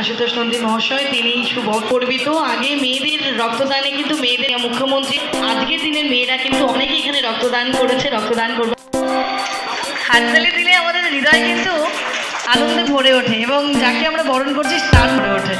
আশুতোষ নন্দী মহাশয়, তিনি শুভ করবিত আগে মেয়েদের রক্তদানে কিন্তু মেয়েদের মুখ্যমন্ত্রী, আজকের দিনের মেয়েরা কিন্তু অনেকে এখানে রক্তদান করেছে, রক্তদান করবে। হাততালি দিলে আমাদের হৃদয় কিন্তু আনন্দে ভরে ওঠে এবং যাকে আমরা বরণ করছি, তার ভরে ওঠে।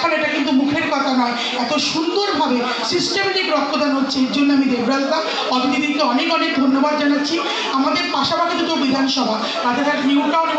দেখানো এটা কিন্তু মুখের কথা নয়, এত সুন্দরভাবে সিস্টেমেটিক রক্তদান হচ্ছে, এর জন্য আমি দেবরাজদা অতিথিদেরকে অনেক অনেক ধন্যবাদ জানাচ্ছি। আমাদের পাশাপাশি দুটো বিধানসভা রাজাঘাট নিউ টাউন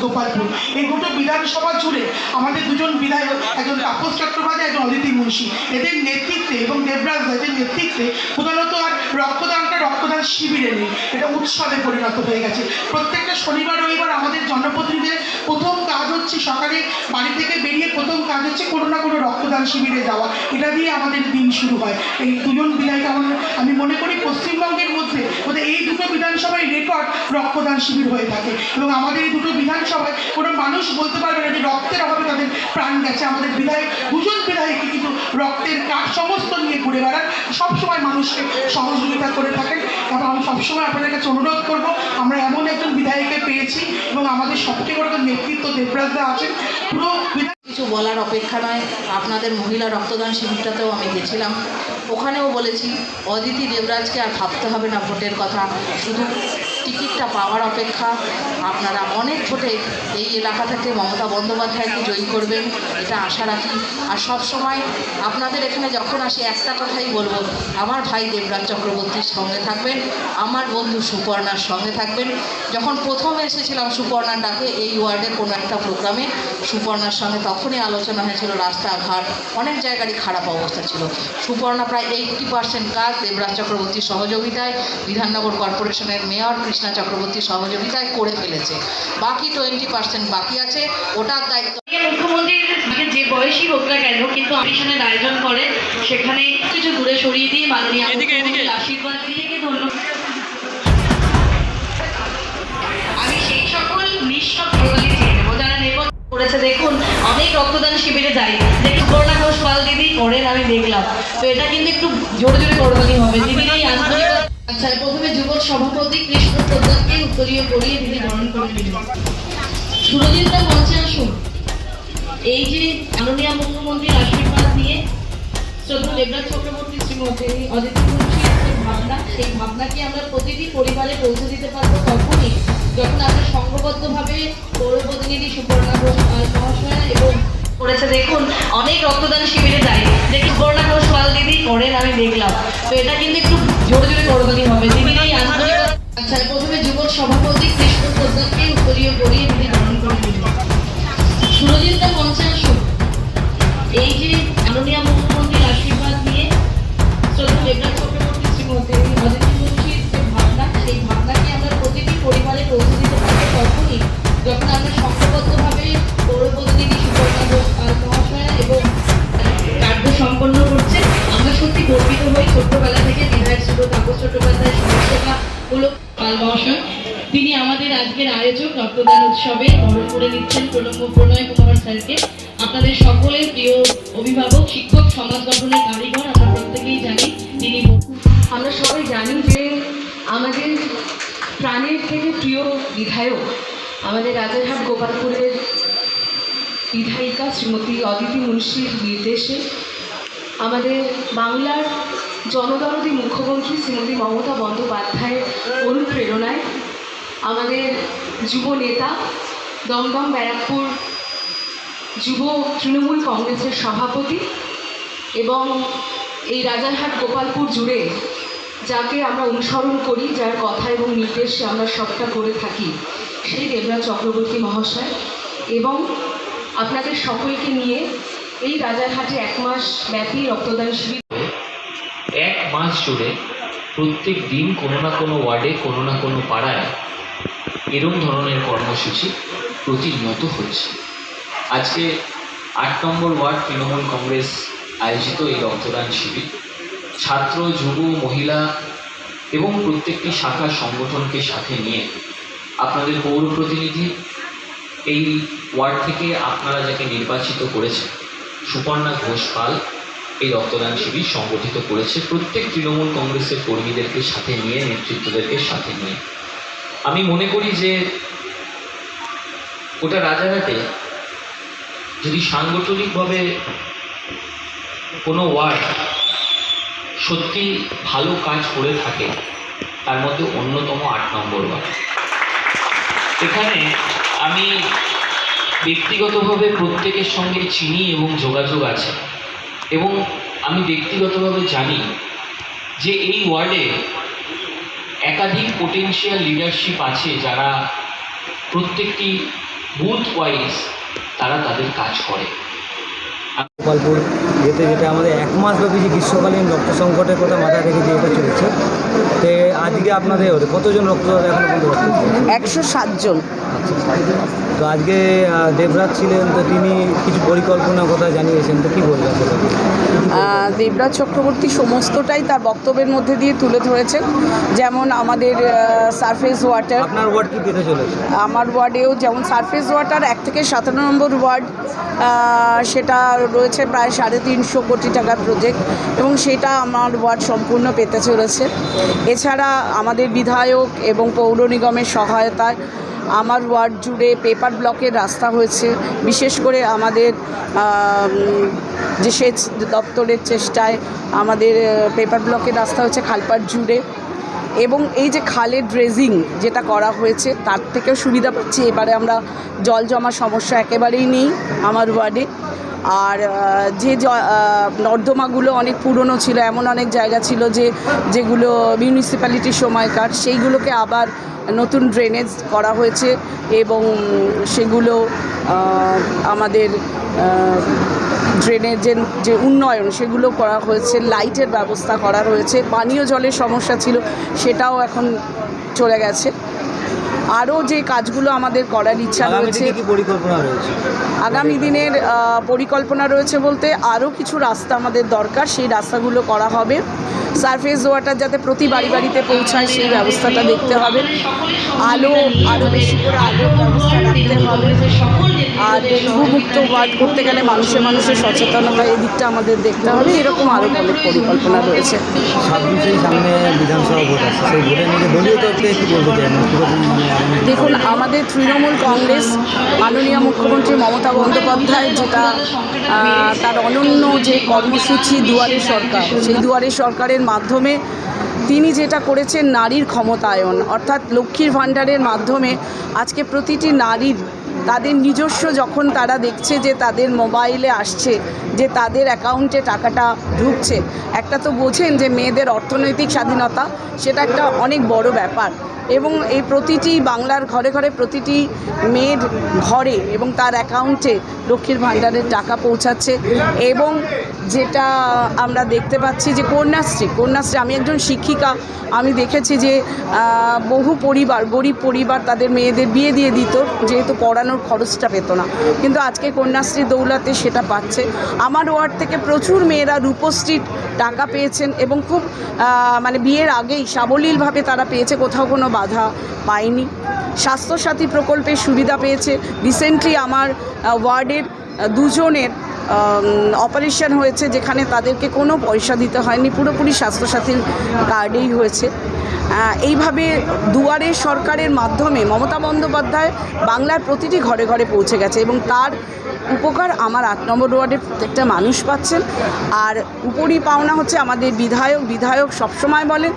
গোপালপুর এই দুটো বিধানসভা জুড়ে আমাদের দুজন বিধায়ক, একজন তাপস চট্টোপাধ্যায়, একজন অদিতি মুন্সি। এদের নেতৃত্বে এবং দেবরাজ এদের নেতৃত্বে প্রধানত আর রক্তদানটা রক্তদান শিবিরে নেই। এটা উৎসবে পরিণত হয়ে গেছে। প্রত্যেকটা শনিবার, রবিবার আমাদের জনপ্রতিনিধিদের প্রথম কাজ হচ্ছে সকালে বাড়ি থেকে বেরিয়ে প্রথম কাজ হচ্ছে কোনো না কোনো রক্তদান শিবিরে যাওয়া। এটা দিয়ে আমাদের দিন শুরু হয়। এই দুজন বিধায়ক আমার, আমি মনে করি পশ্চিমবঙ্গের মধ্যে ওদের এই দুটো বিধানসভায় রেকর্ড রক্তদান শিবির হয়ে থাকে। এবং আমাদের এই দুটো বিধানসভায় কোনো মানুষ বলতে পারবে না যে রক্তের অভাবে তাদের প্রাণ গেছে। আমাদের বিধায়ক দুজন বিধায়কই কিন্তু রক্তের কাজ সমস্ত নিয়ে ঘুরে বেড়ান সবসময় মানুষকে সহযোগিতা করে থাকেন। এবং আমি সবসময় আপনাদের কাছে অনুরোধ করব, আমরা এমন একজন বিধায়ককে পেয়েছি এবং আমাদের সবচেয়ে বড় নেতৃত্ব দেবরাজদা আছেন। পুরো বিধায়ক কিছু বলার অপেক্ষা নয়। আপনাদের মহিলা রক্তদান শিবিরটাতেও আমি গেছিলাম। ওখানেও বলেছি, অদিতি দেবরাজকে আর ভাবতে হবে না ভোটের কথা। শুধু টিকিটটা পাওয়ার অপেক্ষা। আপনারা অনেক ভোটে এই এলাকা থেকে মমতা বন্দ্যোপাধ্যায়কে জয়ী করবেন, এটা আশা রাখি। আর সব সময় আপনাদের এখানে যখন আসি, একটা কথাই বলব, আমার ভাই দেবরাজ চক্রবর্তীর সঙ্গে থাকবেন, আমার বন্ধু সুপর্ণার সঙ্গে থাকবেন। যখন প্রথম এসেছিলাম সুপর্ণার ডাকে, এই ওয়ার্ডের কোনো একটা প্রোগ্রামে সুপর্ণার সঙ্গে তখনই আলোচনা হয়েছিল রাস্তাঘাট অনেক জায়গারই খারাপ অবস্থা ছিল। সুপর্ণা প্রায় এইটটি পার্সেন্ট কাজ দেবরাজ চক্রবর্তীর সহযোগিতায়, বিধাননগর কর্পোরেশনের মেয়র কৃষ্ণা চক্রবর্তীর সহযোগিতায় করে ফেলেছে। বাকি টোয়েন্টি পার্সেন্ট বাকি আছে ওটার দায়িত্ব মুখ্যমন্ত্রীর যে বয়সী হোক না কেন কিন্তু অডিশনের আয়োজন করে সেখানে কিছু দূরে সরিয়ে দিয়ে মাননীয় আশীর্বাদ দিয়ে ধন্যবাদ আমি সেই সকল নিঃস্ব করেছে। দেখুন অনেক রক্তদান শিবিরে যাই। দেখুন করোনা ঘোষ পাল দিদি করেন আমি দেখলাম। তো এটা কিন্তু একটু জোরে জোরে করবানি হবে। দিদির এই আন্তরিকতা আচ্ছা প্রথমে যুবক সভাপতি কৃষ্ণ প্রদানকে উত্তরীয় করিয়ে দিদি বরণ করে সুরজিৎদা মঞ্চে আসুন। এই যে মাননীয় মুখ্যমন্ত্রীর আশীর্বাদ নিয়ে শ্রদ্ধা দেবরাজ চক্রবর্তী শ্রীমতী যে ভাবনা, সেই ভাবনাকে আমরা প্রতিটি পরিবারে পৌঁছে দিতে পারব তখনই, যখন আমরা সংঘবদ্ধভাবে পৌর প্রতিনিধি সুপর্ণা ঘোষ মহাশয়া এবং করেছে, দেখুন, অনেক রক্তদান শিবিরে যায় দেখি সুপর্ণা ঘোষ পাল দিদি, করেন, আমি দেখলাম। তো এটা কিন্তু একটু জোরে জোরে করবানি হবে। আচ্ছা প্রথমে যুবক সভাপতি কৃষ্ণ করিয়ে দিদি গ্রহণ করে সুরজিৎ আসুন এই যে মাননীয় উৎসবে বরণ করে নিচ্ছেন প্রণব প্রণয় কুমার স্যারকে। আপনাদের সকলের প্রিয় অভিভাবক, শিক্ষক, সমাজ গঠনের কারিগর, আমরা প্রত্যেকেই জানি তিনি আমরা সবাই জানি যে আমাদের প্রাণের থেকে প্রিয় বিধায়ক আমাদের রাজারহাট গোপালপুরের বিধায়িকা শ্রীমতী অদিতি মুন্সির নির্দেশে আমাদের বাংলার জনদরদী মুখ্যমন্ত্রী শ্রীমতী মমতা বন্দ্যোপাধ্যায়ের অনুপ্রেরণায় আমাদের যুব নেতা দমদম ব্যারাকপুর যুব তৃণমূল কংগ্রেসের সভাপতি এবং এই রাজারহাট গোপালপুর জুড়ে যাকে আমরা অনুসরণ করি, যার কথা এবং নির্দেশে আমরা সবটা করে থাকি, সেই দেবরাজ চক্রবর্তী মহাশয়। এবং আপনাদের সকলকে নিয়ে এই রাজারহাটে এক মাস ব্যাপী রক্তদান শিবির। এক মাস জুড়ে প্রত্যেক দিন কোনো না কোনো ওয়ার্ডে, কোনো না কোনো পাড়ায় এরম ধরনের কর্মসূচি প্রতিনিয়ত হচ্ছে। আজকে আট নম্বর ওয়ার্ড তৃণমূল কংগ্রেস আয়োজিত এই রক্তদান শিবির। ছাত্র, যুব, মহিলা এবং প্রত্যেকটি শাখা সংগঠনকে সাথে নিয়ে আপনাদের পৌর প্রতিনিধি এই ওয়ার্ড থেকে আপনারা যাকে নির্বাচিত করেছেন, সুপর্ণা ঘোষ পাল এই রক্তদান শিবির সংগঠিত করেছে। প্রত্যেক তৃণমূল কংগ্রেসের কর্মীদেরকে সাথে নিয়ে, নেতৃত্বদেরকে সাথে নিয়ে আমি মনে করি যে ওটা রাজারহাটে যদি সাংগঠনিকভাবে কোনো ওয়ার্ড সত্যি ভালো কাজ করে থাকে, তার মধ্যে অন্যতম আট নম্বর ওয়ার্ড। এখানে আমি ব্যক্তিগতভাবে প্রত্যেকের সঙ্গে চিনি এবং যোগাযোগ আছে এবং আমি ব্যক্তিগতভাবে জানি যে এই ওয়ার্ডে একাধিক পোটেন্সিয়াল লিডারশিপ আছে যারা প্রত্যেকটি বুথ ওয়াইজ তারা তাদের কাজ করে। গোপালপুর যেতে যেতে আমাদের এক মাস ব্যাপী যে গ্রীষ্মকালীন রক্ত সংকটের কথা মাথায় রেখে যে এটা চলছে তো আজকে আপনাদের ওদের কতজন রক্তদাতা এখন পর্যন্ত একশো সাতজন তো আজকে দেবরাজ ছিলেন তো তিনি কিছু পরিকল্পনার কথা জানিয়েছেন? তো কী বলবেন? দেবরাজ চক্রবর্তী সমস্তটাই তার বক্তব্যের মধ্যে দিয়ে তুলে ধরেছেন। যেমন আমাদের সারফেস ওয়াটার আপনার ওয়ার্ড কী পেতে চলেছে? আমার ওয়ার্ডেও যেমন সারফেস ওয়াটার এক থেকে সতেরো নম্বর ওয়ার্ড সেটা রয়েছে প্রায় সাড়ে তিনশো কোটি টাকার প্রজেক্ট এবং সেটা আমার ওয়ার্ড সম্পূর্ণ পেতে চলেছে। এছাড়া আমাদের বিধায়ক এবং পৌর নিগমের সহায়তায় আমার ওয়ার্ড জুড়ে পেপার ব্লকের রাস্তা হয়েছে। বিশেষ করে আমাদের যে সেচ দপ্তরের চেষ্টায় আমাদের পেপার ব্লকের রাস্তা হচ্ছে খালপাট জুড়ে। এবং এই যে খালের ড্রেজিং যেটা করা হয়েছে, তার থেকেও সুবিধা পাচ্ছি। এবারে আমরা জল জমা সমস্যা একেবারেই নেই আমার ওয়ার্ডে। আর যে নর্দমাগুলো অনেক পুরনো ছিল, এমন অনেক জায়গা ছিল যে, যেগুলো মিউনিসিপ্যালিটির সময়কার, সেইগুলোকে আবার নতুন ড্রেনেজ করা হয়েছে এবং সেগুলো আমাদের ড্রেনেজের যে উন্নয়ন, সেগুলো করা হয়েছে লাইটের ব্যবস্থা করা রয়েছে পানীয় জলের সমস্যা ছিল, সেটাও এখন চলে গেছে। আরও যে কাজগুলো আমাদের করার ইচ্ছা রয়েছে। আগামী দিনের পরিকল্পনা রয়েছে বলতে আরও কিছু রাস্তা আমাদের দরকার সেই রাস্তাগুলো করা হবে। সারফেস ওয়াটার যাতে প্রতি বাড়ি বাড়িতে পৌঁছায় সেই ব্যবস্থাটা দেখতে হবে। আলো আরও বেশি করে আলোর ব্যবস্থা রাখতে হবে। আর ডেঙ্গু মুক্ত ওয়ার্ড করতে গেলে মানুষের মানুষের সচেতনতা এই দিকটা আমাদের দেখতে হবে। এরকম আরও অনেক পরিকল্পনা রয়েছে। সামনে বিধানসভা ভোট আছে সেই ভোটের নিয়ে দলীয় তরফে কী বলতে চাই কীরকম দেখুন, আমাদের তৃণমূল কংগ্রেস, মাননীয় মুখ্যমন্ত্রী মমতা বন্দ্যোপাধ্যায় যেটা তার অনন্য যে কর্মসূচি দুয়ারে সরকার, সেই দুয়ারে সরকারের মাধ্যমে তিনি যেটা করেছেন নারীর ক্ষমতায়ন, অর্থাৎ লক্ষ্মীর ভাণ্ডারের মাধ্যমে আজকে প্রতিটি নারীর তাদের নিজস্ব যখন তারা দেখছে যে তাদের মোবাইলে আসছে, যে তাদের অ্যাকাউন্টে টাকাটা ঢুকছে, একটা তো বোঝেন যে মেয়েদের অর্থনৈতিক স্বাধীনতা, সেটা একটা অনেক বড় ব্যাপার। এবং এই প্রতিটি বাংলার ঘরে ঘরে প্রতিটি মেয়ের ঘরে এবং তার অ্যাকাউন্টে লক্ষ্মীর ভাণ্ডারের টাকা পৌঁছাচ্ছে এবং যেটা আমরা দেখতে পাচ্ছি যে কন্যাশ্রী কন্যাশ্রী আমি একজন শিক্ষিকা, আমি দেখেছি যে বহু পরিবার, গরিব পরিবার তাদের মেয়েদের বিয়ে দিয়ে দিত, যেহেতু পড়ানোর খরচটা পেত না। কিন্তু আজকে কন্যাশ্রী দৌলাতে সেটা পাচ্ছে। আমার ওয়ার্ড থেকে প্রচুর মেয়েরা রূপশ্রীর টাকা পেয়েছেন এবং খুব মানে বিয়ের আগেই সাবলীলভাবে তারা পেয়েছে, কোথাও কোনো বাধা পায়নি স্বাস্থ্যসাথী প্রকল্পের সুবিধা পেয়েছে। রিসেন্টলি আমার ওয়ার্ডের দুজনের অপারেশন হয়েছে যেখানে তাদেরকে কোনো পয়সা দিতে হয়নি। পুরোপুরি স্বাস্থ্যসাথীর কার্ডেই হয়েছে। এইভাবে দুয়ারে সরকারের মাধ্যমে মমতা বন্দ্যোপাধ্যায় বাংলার প্রতিটি ঘরে ঘরে পৌঁছে গেছে এবং তার উপকার আমার আট নম্বর ওয়ার্ডের প্রত্যেকটা মানুষ পাচ্ছেন। আর উপরই পাওনা হচ্ছে আমাদের বিধায়ক। বিধায়ক সবসময় বলেন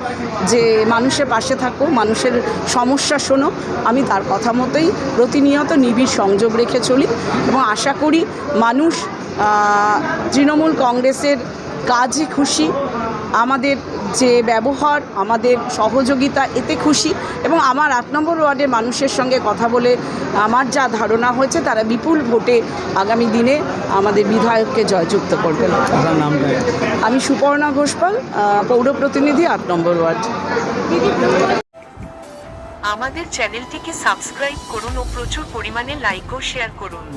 যে মানুষের পাশে থাকো, মানুষের সমস্যা শোনো। আমি তার কথা মতোই প্রতিনিয়ত নিবিড় সংযোগ রেখে চলি এবং আশা করি মানুষ তৃণমূল কংগ্রেসের কাজে খুশি। আমাদের যে ব্যবহার আমাদের সহযোগিতা এতে খুশি এবং আমার আট নম্বর ওয়ার্ডের মানুষের সঙ্গে কথা বলে আমার যা ধারণা হয়েছে তারা বিপুল ভোটে আগামী দিনে আমাদের বিধায়ককে জয়যুক্ত করবেন। আমি সুপর্ণা ঘোষপাল পৌর প্রতিনিধি আট নম্বর ওয়ার্ড। আমাদের চ্যানেলটিকে সাবস্ক্রাইব করুন ও প্রচুর পরিমাণে লাইক ও শেয়ার করুন।